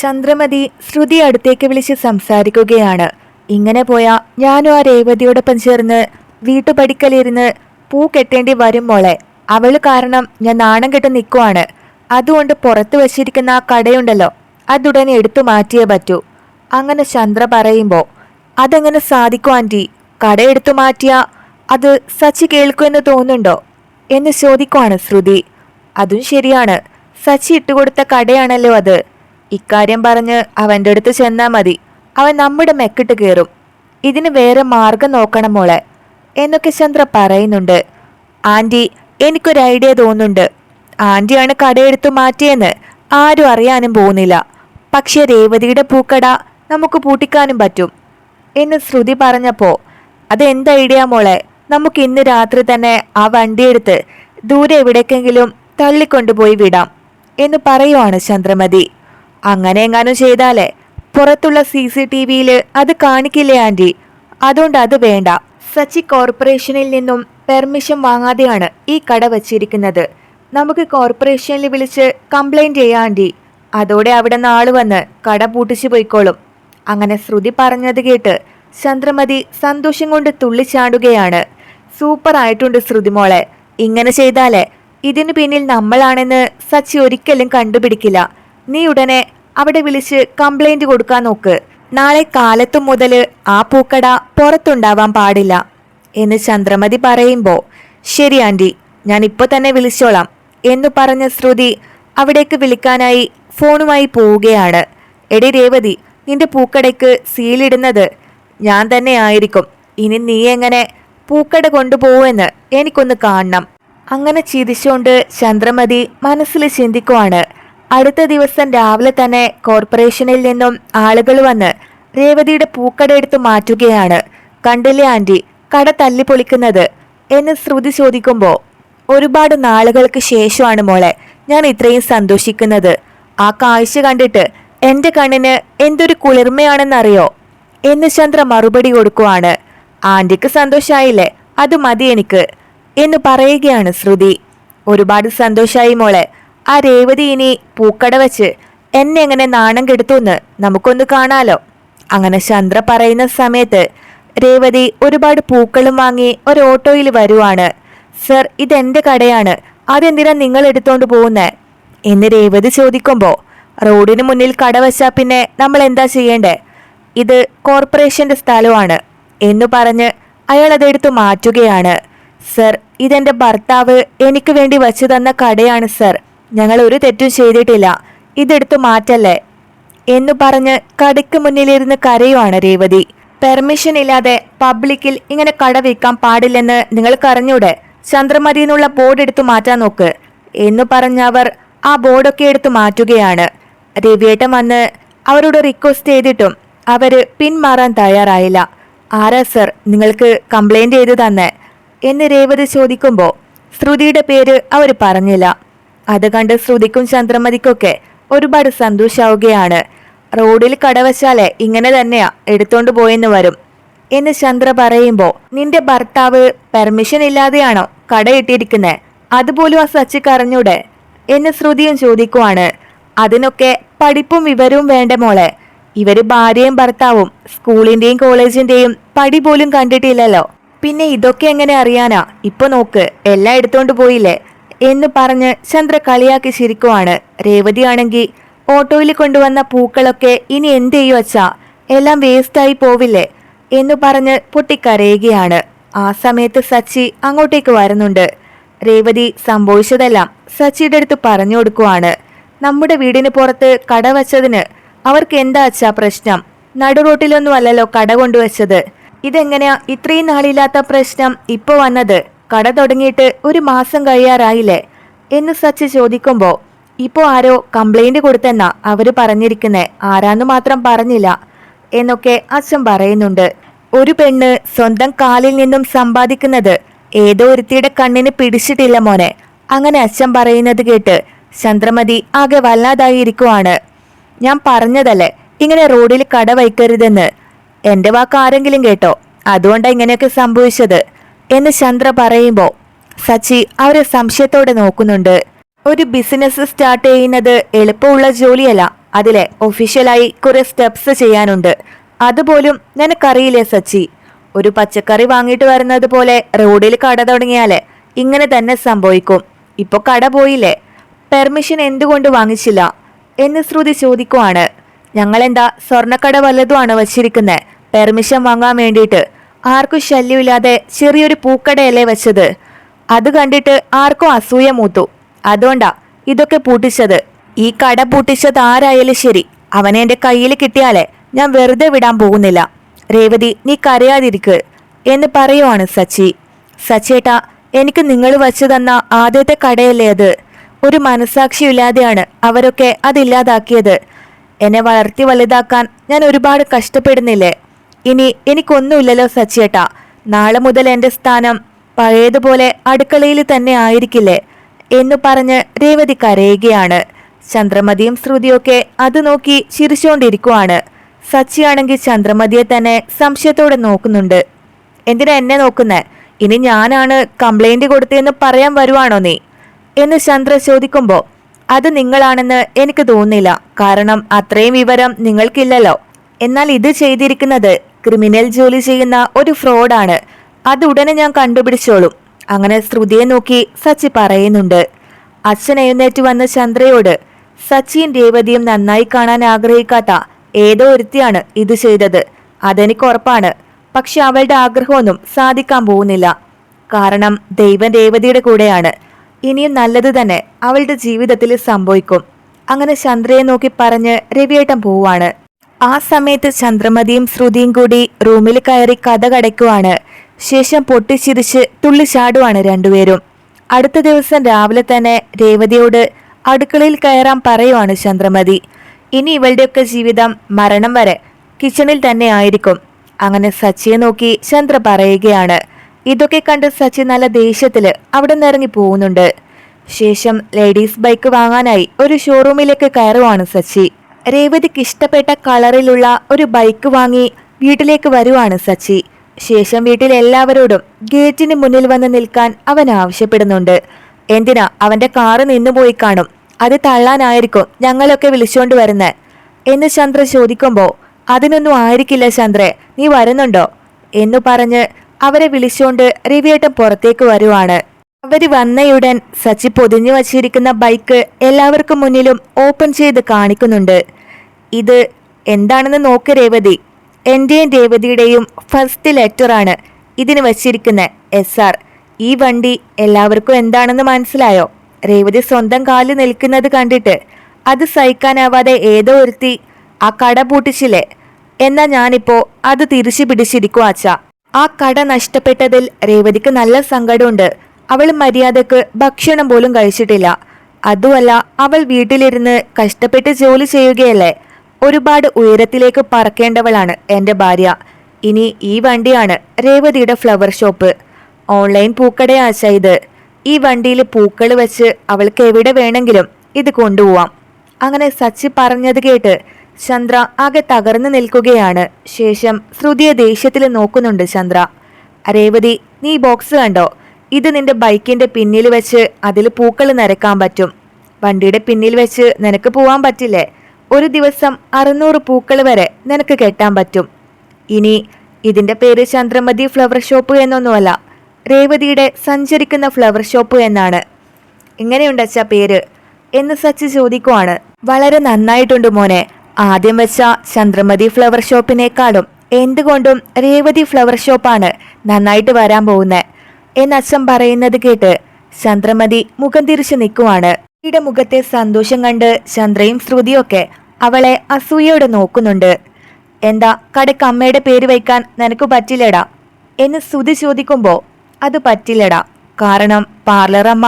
ചന്ദ്രമതി ശ്രുതി അടുത്തേക്ക് വിളിച്ച് സംസാരിക്കുകയാണ്. ഇങ്ങനെ പോയാ ഞാനും ആ രേവതിയോടൊപ്പം ചേർന്ന് വീട്ടുപടിക്കലിരുന്ന് പൂ കെട്ടേണ്ടി വരും മോളെ. അവൾ കാരണം ഞാൻ നാണം കെട്ട് നിൽക്കുവാണ് അതുകൊണ്ട് പുറത്ത് വച്ചിരിക്കുന്ന ആ കടയുണ്ടല്ലോ അതുടനെ എടുത്തു മാറ്റിയേ പറ്റൂ. അങ്ങനെ ചന്ദ്ര പറയുമ്പോൾ അതെങ്ങനെ സാധിക്കും ആന്റി കട എടുത്തു മാറ്റിയ അത് സച്ചി കേൾക്കുമെന്ന് തോന്നുന്നുണ്ടോ? എന്ന് ചോദിക്കുവാണ് ശ്രുതി. അതും ശരിയാണ്. സച്ചി ഇട്ടുകൊടുത്ത കടയാണല്ലോ അത്. ഇക്കാര്യം പറഞ്ഞ് അവന്റെ അടുത്ത് ചെന്നാ മതി. അവൻ നമ്മുടെ മെക്കിട്ട് കയറും ഇതിന് വേറെ മാർഗം നോക്കണം മോളെ എന്നൊക്കെ ചന്ദ്ര പറയുന്നുണ്ട്. ആന്റി എനിക്കൊരു ഐഡിയ തോന്നുന്നുണ്ട്. ആന്റിയാണ് കടയെടുത്ത് മാറ്റിയെന്ന് ആരും അറിയാനും പോകുന്നില്ല. പക്ഷേ രേവതിയുടെ പൂക്കട നമുക്ക് പൂട്ടിക്കാനും പറ്റും. എന്ന് ശ്രുതി പറഞ്ഞപ്പോൾ അതെന്ത് ഐഡിയ മോളെ നമുക്ക് ഇന്ന് രാത്രി തന്നെ ആ വണ്ടിയെടുത്ത് ദൂരെ എവിടേക്കെങ്കിലും തള്ളിക്കൊണ്ടുപോയി വിടാം എന്ന് പറയുവാണ് ചന്ദ്രമതി. അങ്ങനെ എങ്ങാനും ചെയ്താലേ? പുറത്തുള്ള സി സി ടി വിയിൽ അത് കാണിക്കില്ലേ ആന്റി അതുകൊണ്ട് അത് വേണ്ട. സച്ചി കോർപ്പറേഷനിൽ നിന്നും പെർമിഷൻ വാങ്ങാതെയാണ് ഈ കട വച്ചിരിക്കുന്നത്. നമുക്ക് കോർപ്പറേഷനിൽ വിളിച്ച് കംപ്ലൈന്റ് ചെയ്യാം ആന്റി അതോടെ അവിടെ നിന്ന് വന്ന് കട പൂട്ടിച്ചു പോയിക്കോളും. അങ്ങനെ ശ്രുതി പറഞ്ഞത് കേട്ട് ചന്ദ്രമതി സന്തോഷം കൊണ്ട് തുള്ളിച്ചാടുകയാണ്. സൂപ്പർ ആയിട്ടുണ്ട് ശ്രുതി മോളെ. ഇങ്ങനെ ചെയ്താലേ ഇതിനു പിന്നിൽ നമ്മളാണെന്ന് സച്ചി ഒരിക്കലും കണ്ടുപിടിക്കില്ല. നീ ഉടനെ അവിടെ വിളിച്ച് കംപ്ലൈന്റ് കൊടുക്കാൻ നോക്ക്. നാളെ കാലത്തു മുതൽ ആ പൂക്കട പുറത്തുണ്ടാവാൻ പാടില്ല എന്ന് ചന്ദ്രമതി പറയുമ്പോൾ ശരി ആന്റി ഞാൻ ഇപ്പൊ തന്നെ വിളിച്ചോളാം എന്നു പറഞ്ഞ ശ്രുതി അവിടേക്ക് വിളിക്കാനായി ഫോണുമായി പോവുകയാണ്. എടി രേവതി നിന്റെ പൂക്കടയ്ക്ക് സീലിടുന്നത് ഞാൻ തന്നെ ആയിരിക്കും. ഇനി നീ എങ്ങനെ പൂക്കട കൊണ്ടുപോവെന്ന് എനിക്കൊന്ന് കാണണം. അങ്ങനെ ചിരിച്ചുകൊണ്ട് ചന്ദ്രമതി മനസ്സിൽ ചിന്തിക്കുവാണ്. അടുത്ത ദിവസം രാവിലെ തന്നെ കോർപ്പറേഷനിൽ നിന്നും ആളുകൾ വന്ന് രേവതിയുടെ പൂക്കട എടുത്തു മാറ്റുകയാണ്. കണ്ടില്ലേ ആന്റി കട തല്ലി പൊളിക്കുന്നത് എന്ന് ശ്രുതി ചോദിക്കുമ്പോൾ ഒരുപാട് നാളുകൾക്ക് ശേഷമാണ് മോളെ ഞാൻ ഇത്രയും സന്തോഷിക്കുന്നത്. ആ കാഴ്ച കണ്ടിട്ട് എന്റെ കണ്ണിന് എന്തൊരു കുളിർമയാണെന്നറിയോ? എന്ന് ചന്ദ്ര മറുപടി കൊടുക്കുവാണ്. ആന്റിക്ക് സന്തോഷായില്ലേ? അത് മതി എനിക്ക് എന്ന് പറയുകയാണ് ശ്രുതി. ഒരുപാട് സന്തോഷായി മോളെ ആ രേവതി ഇനി പൂക്കട വെച്ച് എന്നെ എങ്ങനെ നാണം കെടുത്തുന്ന് നമുക്കൊന്ന് കാണാലോ. അങ്ങനെ ചന്ദ്ര പറയുന്ന സമയത്ത് രേവതി ഒരുപാട് പൂക്കളും വാങ്ങി ഒരു ഓട്ടോയിൽ വരുവാണ്. സർ ഇതെന്റെ കടയാണ്. അതെന്തിനാ നിങ്ങൾ എടുത്തോണ്ട് പോകുന്നത് എന്ന് രേവതി ചോദിക്കുമ്പോൾ റോഡിന് മുന്നിൽ കട വെച്ചാ പിന്നെ നമ്മൾ എന്താ ചെയ്യേണ്ടേ? ഇത് കോർപ്പറേഷന്റെ സ്ഥലമാണ്. എന്ന് പറഞ്ഞ് അയാൾ അതെടുത്ത് മാറ്റുകയാണ്. സർ ഇതെന്റെ ഭർത്താവ് എനിക്ക് വേണ്ടി വച്ചു തന്ന കടയാണ് സർ. ഞങ്ങൾ ഒരു തെറ്റും ചെയ്തിട്ടില്ല. ഇതെടുത്തു മാറ്റല്ലേ? എന്നു പറഞ്ഞ് കടയ്ക്ക് മുന്നിലിരുന്ന് കരയുവാണ് രേവതി. പെർമിഷൻ ഇല്ലാതെ പബ്ലിക്കിൽ ഇങ്ങനെ കട വിൽക്കാൻ പാടില്ലെന്ന് നിങ്ങൾക്കറിഞ്ഞൂടെ ചന്ദ്രമതി എന്നുള്ള ബോർഡ് എടുത്തു മാറ്റാൻ നോക്ക്. എന്നു പറഞ്ഞവർ ആ ബോർഡൊക്കെ എടുത്തു മാറ്റുകയാണ്. രവിയേട്ടൻ വന്ന് അവരോട് റിക്വസ്റ്റ് ചെയ്തിട്ടും അവർ പിന്മാറാൻ തയ്യാറായില്ല. ആരാ സർ നിങ്ങൾക്ക് കംപ്ലൈന്റ് ചെയ്തു തന്നെ? എന്ന് രേവതി ചോദിക്കുമ്പോൾ ശ്രുതിയുടെ പേര് അവർ പറഞ്ഞില്ല. അത് കണ്ട് ശ്രുതിക്കും ചന്ദ്രമതിക്കൊക്കെ ഒരുപാട് സന്തോഷാവുകയാണ്. റോഡിൽ കടവശാലേ ഇങ്ങനെ തന്നെയാ എടുത്തോണ്ട് പോയെന്ന് വരും. എന്ന് ചന്ദ്ര പറയുമ്പോൾ നിന്റെ ഭർത്താവ് പെർമിഷൻ ഇല്ലാതെയാണോ കടയിട്ടിരിക്കുന്നേ അതുപോലും ആ സച്ചി അറിഞ്ഞൂടെ? എന്ന് ശ്രുതിയും ചോദിക്കുവാണ്. അതിനൊക്കെ പഠിപ്പും വിവരവും വേണ്ട മോളെ? ഇവർ ഭാര്യയും ഭർത്താവും സ്കൂളിന്റെയും കോളേജിന്റെയും പടി പോലും കണ്ടിട്ടില്ലല്ലോ. പിന്നെ ഇതൊക്കെ എങ്ങനെ അറിയാനാ? ഇപ്പൊ നോക്ക് എല്ലാം എടുത്തോണ്ട് പോയില്ലേ? എന്ന് പറഞ്ഞ് ചന്ദ്ര കളിയാക്കി ചിരിക്കുവാണ്. രേവതിയാണെങ്കിൽ ഓട്ടോയിൽ കൊണ്ടുവന്ന പൂക്കളൊക്കെ ഇനി എന്ത് ചെയ്യും അച്ഛാ? എല്ലാം വേസ്റ്റായി പോവില്ലേ? എന്ന് പറഞ്ഞ് പൊട്ടിക്കരയുകയാണ്. ആ സമയത്ത് സച്ചി അങ്ങോട്ടേക്ക് വരുന്നുണ്ട്. രേവതി സംഭവിച്ചതെല്ലാം സച്ചിയുടെ അടുത്ത് പറഞ്ഞു കൊടുക്കുവാണ്. നമ്മുടെ വീടിന് പുറത്ത് കട വച്ചതിന് അവർക്ക് എന്താ അച്ഛാ പ്രശ്നം? നടുറോട്ടിലൊന്നും അല്ലല്ലോ കട കൊണ്ടുവച്ചത്. ഇതെങ്ങനെയാ ഇത്രയും നാളില്ലാത്ത പ്രശ്നം ഇപ്പോൾ വന്നത്? കട തുടങ്ങിയിട്ട് ഒരു മാസം കഴിയാറായില്ലേ? എന്ന് സച്ച് ചോദിക്കുമ്പോൾ ഇപ്പോ ആരോ കംപ്ലൈന്റ് കൊടുത്തെന്നാ അവർ പറഞ്ഞിരിക്കുന്നേ ആരാന്ന് മാത്രം പറഞ്ഞില്ല എന്നൊക്കെ അച്ഛൻ പറയുന്നുണ്ട്. ഒരു പെണ്ണ് സ്വന്തം കാലിൽ നിന്നും സമ്പാദിക്കുന്നത് ഏതോ ഒരുത്തിയുടെ കണ്ണിന് പിടിച്ചിട്ടില്ല മോനെ. അങ്ങനെ അച്ഛൻ പറയുന്നത് കേട്ട് ചന്ദ്രമതി ആകെ വല്ലാതായിരിക്കുവാണ്. ഞാൻ പറഞ്ഞതല്ലേ ഇങ്ങനെ റോഡിൽ കട വയ്ക്കരുതെന്ന്? എന്റെ വാക്ക് ആരെങ്കിലും കേട്ടോ? അതുകൊണ്ടാണ് ഇങ്ങനെയൊക്കെ സംഭവിച്ചത്. എന്ന് ചന്ദ്ര പറയുമ്പോൾ സച്ചി അവരെ സംശയത്തോടെ നോക്കുന്നുണ്ട്. ഒരു ബിസിനസ് സ്റ്റാർട്ട് ചെയ്യുന്നത് എളുപ്പമുള്ള ജോലിയല്ല. അതിലെ ഒഫീഷ്യലായി കുറെ സ്റ്റെപ്സ് ചെയ്യാനുണ്ട്. അതുപോലും നിനക്കറിയില്ലേ സച്ചി? ഒരു പച്ചക്കറി വാങ്ങിയിട്ട് വരുന്നത് പോലെ റോഡിൽ കട തുടങ്ങിയാലേ ഇങ്ങനെ തന്നെ സംഭവിക്കും. ഇപ്പൊ കട പോയില്ലേ? പെർമിഷൻ എന്തുകൊണ്ട് വാങ്ങിച്ചില്ല? എന്ന് ശ്രുതി ചോദിക്കുവാണ്. ഞങ്ങളെന്താ സ്വർണക്കട വല്ലതുമാണ് വച്ചിരിക്കുന്നത് പെർമിഷൻ വാങ്ങാൻ വേണ്ടിയിട്ട് ആർക്കും ശല്യമില്ലാതെ ചെറിയൊരു പൂക്കടയല്ലേ വെച്ചത്. അത് കണ്ടിട്ട് ആർക്കും അസൂയ മൂത്തു. അതുകൊണ്ടാ ഇതൊക്കെ പൂട്ടിച്ചത്. ഈ കട പൂട്ടിച്ചത് ആരായാലും ശരി. അവനെ എന്റെ കയ്യിൽ കിട്ടിയാലേ ഞാൻ വെറുതെ വിടാൻ പോകുന്നില്ല. രേവതി നീ കരയാതിരിക്ക്. എന്ന് പറയുവാണ് സച്ചി. സച്ചേട്ടാ എനിക്ക് നിങ്ങൾ വച്ചു തന്ന ആദ്യത്തെ കടയല്ലേ അത്? ഒരു മനസാക്ഷിയില്ലാതെയാണ് അവരൊക്കെ അതില്ലാതാക്കിയത് എന്നെ വളർത്തി വലുതാക്കാൻ ഞാൻ ഒരുപാട് കഷ്ടപ്പെടുന്നില്ലേ? ഇനി എനിക്കൊന്നുമില്ലല്ലോ സച്ചേട്ടാ. നാളെ മുതൽ എന്റെ സ്ഥാനം പഴയതുപോലെ അടുക്കളയിൽ തന്നെ ആയിരിക്കില്ലേ എന്നു പറഞ്ഞ് രേവതി കരയുകയാണ്. ചന്ദ്രമതിയും ശ്രുതിയൊക്കെ അത് നോക്കി ചിരിച്ചുകൊണ്ടിരിക്കുവാണ് സച്ചിയാണെങ്കിൽ ചന്ദ്രമതിയെ തന്നെ സംശയത്തോടെ നോക്കുന്നുണ്ട്. എന്തിനാ എന്നെ നോക്കുന്നേ? ഇനി ഞാനാണ് കംപ്ലൈന്റ് കൊടുത്തതെന്ന് പറയാൻ വരുവാണോ നീ? എന്ന് ചന്ദ്ര ചോദിക്കുമ്പോൾ അത് നിങ്ങളാണെന്ന് എനിക്ക് തോന്നുന്നില്ല. കാരണം അത്രയും വിവരം നിങ്ങൾക്കില്ലല്ലോ. എന്നാൽ ഇത് ചെയ്തിരിക്കുന്നത് ക്രിമിനൽ ജോലി ചെയ്യുന്ന ഒരു ഫ്രോഡാണ്. അത് ഉടനെ ഞാൻ കണ്ടുപിടിച്ചോളും. അങ്ങനെ ശ്രുതിയെ നോക്കി സച്ചി പറയുന്നുണ്ട്. അച്ഛൻ എഴുന്നേറ്റ് വന്ന ചന്ദ്രയോട് സച്ചിയും രേവതിയും നന്നായി കാണാൻ ആഗ്രഹിക്കാത്ത ഏതോ ഒരുത്തിയാണ് ഇത് ചെയ്തത്. അതെനിക്ക് ഉറപ്പാണ്. പക്ഷെ അവളുടെ ആഗ്രഹമൊന്നും സാധിക്കാൻ പോകുന്നില്ല. കാരണം ദൈവം രേവതിയുടെ കൂടെയാണ്. ഇനിയും നല്ലത് തന്നെ അവളുടെ ജീവിതത്തിൽ സംഭവിക്കും. അങ്ങനെ ചന്ദ്രയെ നോക്കി പറഞ്ഞ് രവിയേട്ടൻ പോവാണ്. ആ സമയത്ത് ചന്ദ്രമതിയും ശ്രുതിയും കൂടി റൂമിൽ കയറി കഥ കടയ്ക്കുവാണ് ശേഷം പൊട്ടിച്ചിരിച്ച് തുള്ളിച്ചാടുവാണ് രണ്ടുപേരും. അടുത്ത ദിവസം രാവിലെ തന്നെ രേവതിയോട് അടുക്കളയിൽ കയറാൻ പറയുവാണ് ചന്ദ്രമതി. ഇനി ഇവളുടെയൊക്കെ ജീവിതം മരണം വരെ കിച്ചണിൽ തന്നെ ആയിരിക്കും. അങ്ങനെ സച്ചിയെ നോക്കി ചന്ദ്ര പറയുകയാണ്. ഇതൊക്കെ കണ്ട് സച്ചി നല്ല ദേഷ്യത്തിൽ അവിടെ നിന്ന് ഇറങ്ങി പോകുന്നുണ്ട്. ശേഷം ലേഡീസ് ബൈക്ക് വാങ്ങാനായി ഒരു ഷോറൂമിലേക്ക് കയറുവാണ് സച്ചി. രേവതിക്ക് ഇഷ്ടപ്പെട്ട കളറിലുള്ള ഒരു ബൈക്ക് വാങ്ങി വീട്ടിലേക്ക് വരുവാണ് സച്ചി. ശേഷം വീട്ടിൽ എല്ലാവരോടും ഗേറ്റിന് മുന്നിൽ വന്ന് നിൽക്കാൻ അവൻ ആവശ്യപ്പെടുന്നുണ്ട്. എന്തിനാ അവന്റെ കാറ് നിന്നുപോയി കാണും? അത് തള്ളാനായിരിക്കും ഞങ്ങളൊക്കെ വിളിച്ചുകൊണ്ട് വരുന്നത് എന്ന് ചന്ദ്ര ചോദിക്കുമ്പോൾ അതിനൊന്നും ആയിരിക്കില്ല ചന്ദ്രെ നീ വരുന്നുണ്ടോ? എന്നു പറഞ്ഞ് അവരെ വിളിച്ചുകൊണ്ട് രവിയേട്ടൻ പുറത്തേക്ക് വരുവാണ്. അവർ വന്നയുടൻ സച്ചി പൊതിഞ്ഞു വച്ചിരിക്കുന്ന ബൈക്ക് എല്ലാവർക്കും മുന്നിലും ഓപ്പൺ ചെയ്ത് കാണിക്കുന്നുണ്ട്. ഇത് എന്താണെന്ന് നോക്ക് രേവതി. എന്റെയും രേവതിയുടെയും ഫസ്റ്റ് ലെറ്ററാണ് ഇതിന് വച്ചിരിക്കുന്ന എസ് ആർ. ഈ വണ്ടി എല്ലാവർക്കും എന്താണെന്ന് മനസ്സിലായോ? രേവതി സ്വന്തം കാലിൽ നിൽക്കുന്നത് കണ്ടിട്ട് അത് സഹിക്കാനാവാതെ ഏതോ ഒരുത്തി ആ കട പൂട്ടിച്ചില്ലേ? എന്നാ ഞാനിപ്പോ അത് തിരിച്ചു പിടിച്ചിരിക്കും അച്ഛ. ആ കട നഷ്ടപ്പെട്ടതിൽ രേവതിക്ക് നല്ല സങ്കടമുണ്ട്. അവൾ മര്യാദയ്ക്ക് ഭക്ഷണം പോലും കഴിച്ചിട്ടില്ല. അതുമല്ല അവൾ വീട്ടിലിരുന്ന് കഷ്ടപ്പെട്ട് ജോലി ചെയ്യുകയല്ലേ? ഒരുപാട് ഉയരത്തിലേക്ക് പറക്കേണ്ടവളാണ് എന്റെ ഭാര്യ. ഇനി ഈ വണ്ടിയാണ് രേവതിയുടെ ഫ്ലവർ ഷോപ്പ് ഓൺലൈൻ പൂക്കടയാച്ച ഇത്. ഈ വണ്ടിയിൽ പൂക്കൾ വെച്ച് അവൾക്ക് എവിടെ വേണമെങ്കിലും ഇത് കൊണ്ടുപോവാം. അങ്ങനെ സച്ചി പറഞ്ഞത് കേട്ട് ചന്ദ്ര ആകെ തകർന്നു നിൽക്കുകയാണ്. ശേഷം ശ്രുതിയെ ദേഷ്യത്തിൽ നോക്കുന്നുണ്ട് ചന്ദ്ര. രേവതി നീ ബോക്സ് കണ്ടോ? ഇത് നിന്റെ ബൈക്കിന്റെ പിന്നിൽ വെച്ച് അതിൽ പൂക്കൾ നിരക്കാൻ പറ്റും. വണ്ടിയുടെ പിന്നിൽ വെച്ച് നിനക്ക് പോവാൻ പറ്റില്ലേ? ഒരു ദിവസം അറുന്നൂറ് പൂക്കൾ വരെ നിനക്ക് കെട്ടാൻ പറ്റും. ഇനി ഇതിന്റെ പേര് ചന്ദ്രമതി ഫ്ലവർ ഷോപ്പ് എന്നൊന്നുമല്ല രേവതിയുടെ സഞ്ചരിക്കുന്ന ഫ്ലവർ ഷോപ്പ് എന്നാണ്. എങ്ങനെയുണ്ട് അച്ഛാ പേര്. എന്ന് സച്ച് ചോദിക്കുവാണ്. വളരെ നന്നായിട്ടുണ്ട് മോനെ. ആദ്യം വെച്ച ചന്ദ്രമതി ഫ്ലവർ ഷോപ്പിനേക്കാളും എന്തുകൊണ്ടും രേവതി ഫ്ലവർ ഷോപ്പാണ് നന്നായിട്ട് വരാൻ പോകുന്നത് എന്ന് അച്ഛൻ പറയുന്നത് കേട്ട് ചന്ദ്രമതി മുഖം തിരിച്ചു നിൽക്കുവാണ്. യുടെ മുഖത്തെ സന്തോഷം കണ്ട് ചന്ദ്രയും ശ്രുതിയൊക്കെ അവളെ അസൂയയോടെ നോക്കുന്നുണ്ട്. എന്താ കടയ്ക്ക് അമ്മയുടെ പേര് വയ്ക്കാൻ നിനക്ക് പറ്റില്ലടാ? എന്ന് ശ്രുതി ചോദിക്കുമ്പോ അത് പറ്റില്ലടാ. കാരണം പാർലർ അമ്മ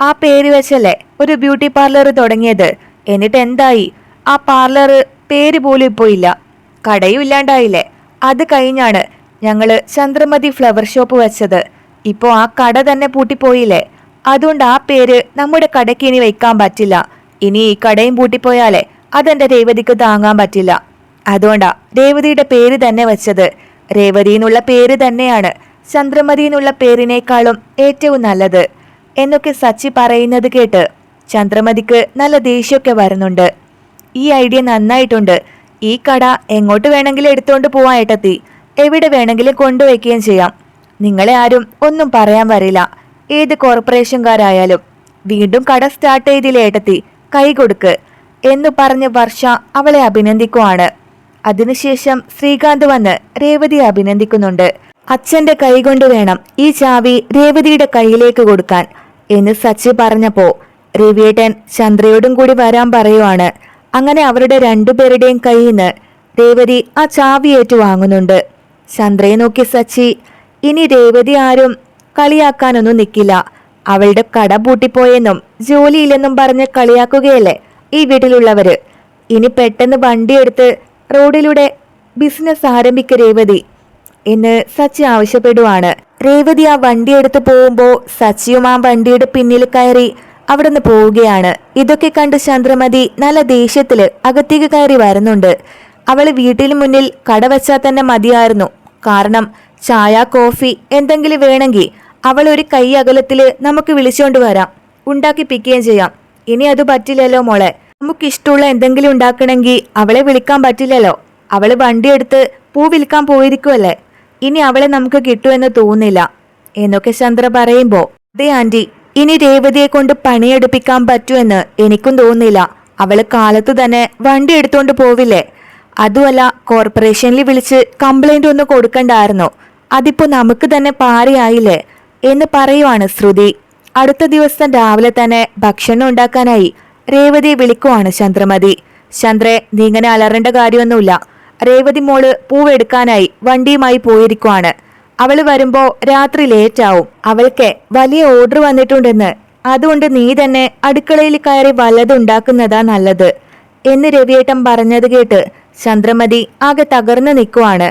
ആ പേര് വെച്ചല്ലേ ഒരു ബ്യൂട്ടി പാർലർ തുടങ്ങിയത്. എന്നിട്ട് എന്തായി? ആ പാർലർ പേര് പോലും ഇപ്പോ ഇല്ല. കടയും ഇല്ലാണ്ടായില്ലേ? അത് കഴിഞ്ഞാണ് ഞങ്ങൾ ചന്ദ്രമതി ഫ്ലവർ ഷോപ്പ് വെച്ചത്. ഇപ്പോ ആ കട തന്നെ പൂട്ടിപ്പോയില്ലേ? അതുകൊണ്ട് ആ പേര് നമ്മുടെ കടയ്ക്ക് ഇനി വെക്കാൻ പറ്റില്ല. ഇനി ഈ കടയും പൂട്ടിപ്പോയാലേ അതെന്റെ രേവതിക്ക് താങ്ങാൻ പറ്റില്ല. അതുകൊണ്ടാ രേവതിയുടെ പേര് തന്നെ വെച്ചത്. രേവതി എന്നുള്ള പേര് തന്നെയാണ് ചന്ദ്രമതി എന്നുള്ള പേരിനേക്കാളും ഏറ്റവും നല്ലത്. എന്നൊക്കെ സച്ചി പറയുന്നത് കേട്ട് ചന്ദ്രമതിക്ക് നല്ല ദേഷ്യമൊക്കെ വരുന്നുണ്ട്. ഈ ഐഡിയ നന്നായിട്ടുണ്ട്. ഈ കട എങ്ങോട്ട് വേണമെങ്കിലും എടുത്തുകൊണ്ട് പോവാൻ ഏട്ടത്തി. എവിടെ വേണമെങ്കിലും കൊണ്ടുവയ്ക്കുകയും ചെയ്യാം. നിങ്ങളെ ആരും ഒന്നും പറയാൻ വരില്ല. ഏത് കോർപ്പറേഷൻകാരായാലും വീണ്ടും കട സ്റ്റാർട്ട് ചെയ്തില്ലേ ഏട്ടത്തി കൈ കൊടുക്ക് എന്നു പറഞ്ഞ് വർഷ അവളെ അഭിനന്ദിക്കുവാണ്. അതിനുശേഷം ശ്രീകാന്ത് വന്ന് രേവതിയെ അഭിനന്ദിക്കുന്നുണ്ട്. അച്ഛന്റെ കൈ കൊണ്ട് വേണം ഈ ചാവി രേവതിയുടെ കയ്യിലേക്ക് കൊടുക്കാൻ എന്ന് സച്ചി പറഞ്ഞപ്പോ രവിയേട്ടൻ ചന്ദ്രയോടും കൂടി വരാൻ പറയുവാണ്. അങ്ങനെ അവരുടെ രണ്ടുപേരുടെയും കയ്യിൽ നിന്ന് രേവതി ആ ചാവി ഏറ്റുവാങ്ങുന്നുണ്ട്. ചന്ദ്രയെ നോക്കി സച്ചി ഇനി രേവതി ആരും കളിയാക്കാനൊന്നും നിൽക്കില്ല അവളുടെ കട പൂട്ടിപ്പോയെന്നും ജോലിയില്ലെന്നും പറഞ്ഞ് കളിയാക്കുകയല്ലേ ഈ വീട്ടിലുള്ളവര്. ഇനി പെട്ടെന്ന് വണ്ടിയെടുത്ത് റോഡിലൂടെ ബിസിനസ് ആരംഭിക്ക രേവതി എന്ന് സച്ചി ആവശ്യപ്പെടുവാണ്. രേവതി ആ വണ്ടിയെടുത്ത് പോകുമ്പോൾ സച്ചിയും ആ വണ്ടിയുടെ പിന്നിൽ കയറി അവിടുന്ന് പോവുകയാണ്. ഇതൊക്കെ കണ്ട് ചന്ദ്രമതി നല്ല ദേഷ്യത്തിൽ അകത്തേക്ക് കയറി വരുന്നുണ്ട്. അവൾ വീട്ടിന് മുന്നിൽ കട വെച്ചാൽ തന്നെ മതിയായിരുന്നു. കാരണം ചായ കോഫി എന്തെങ്കിലും വേണമെങ്കിൽ അവൾ ഒരു കൈ അകലത്തിൽ നമുക്ക് വിളിച്ചുകൊണ്ട് വരാം. ഉണ്ടാക്കി പിക്കുകയും ചെയ്യാം. ഇനി അത് പറ്റില്ലല്ലോ മോളെ. നമുക്ക് ഇഷ്ടമുള്ള എന്തെങ്കിലും ഉണ്ടാക്കണമെങ്കിൽ അവളെ വിളിക്കാൻ പറ്റില്ലല്ലോ. അവൾ വണ്ടിയെടുത്ത് പൂ വിൽക്കാൻ പോയിരിക്കുമല്ലേ ഇനി അവളെ നമുക്ക് കിട്ടുമെന്ന് തോന്നില്ല എന്നൊക്കെ ചന്ദ്ര പറയുമ്പോൾ അതെ ആന്റി ഇനി രേവതിയെ കൊണ്ട് പണിയെടുപ്പിക്കാൻ പറ്റുമെന്ന് എനിക്കും തോന്നില്ല അവൾ കാലത്ത് തന്നെ വണ്ടി എടുത്തുകൊണ്ട് പോവില്ലേ. അതുമല്ല കോർപ്പറേഷനിൽ വിളിച്ച് കംപ്ലൈന്റ് ഒന്ന് കൊടുക്കണ്ടായിരുന്നോ. അതിപ്പോ നമുക്ക് തന്നെ പാരയായില്ലേ എന്ന് പറയുവാണ് ശ്രുതി. അടുത്ത ദിവസം രാവിലെ തന്നെ ഭക്ഷണം ഉണ്ടാക്കാനായി രേവതിയെ വിളിക്കുവാണ് ചന്ദ്രമതി. ചന്ദ്രെ നീ ഇങ്ങനെ അലറേണ്ട കാര്യമൊന്നുമില്ല. രേവതി മോൾ പൂവെടുക്കാനായി വണ്ടിയുമായി പോയിരിക്കുവാണ്. അവൾ വരുമ്പോ രാത്രി ലേറ്റ് ആവും. അവൾക്ക് വലിയ ഓർഡർ വന്നിട്ടുണ്ടെന്ന്. അതുകൊണ്ട് നീ തന്നെ അടുക്കളയിൽ കയറി വല്ലതുണ്ടാക്കുന്നതാ നല്ലത്. എന്ന് രവിയേട്ടൻ പറഞ്ഞത് കേട്ട് ചന്ദ്രമതി ആകെ തകർന്നു നിൽക്കുവാണ്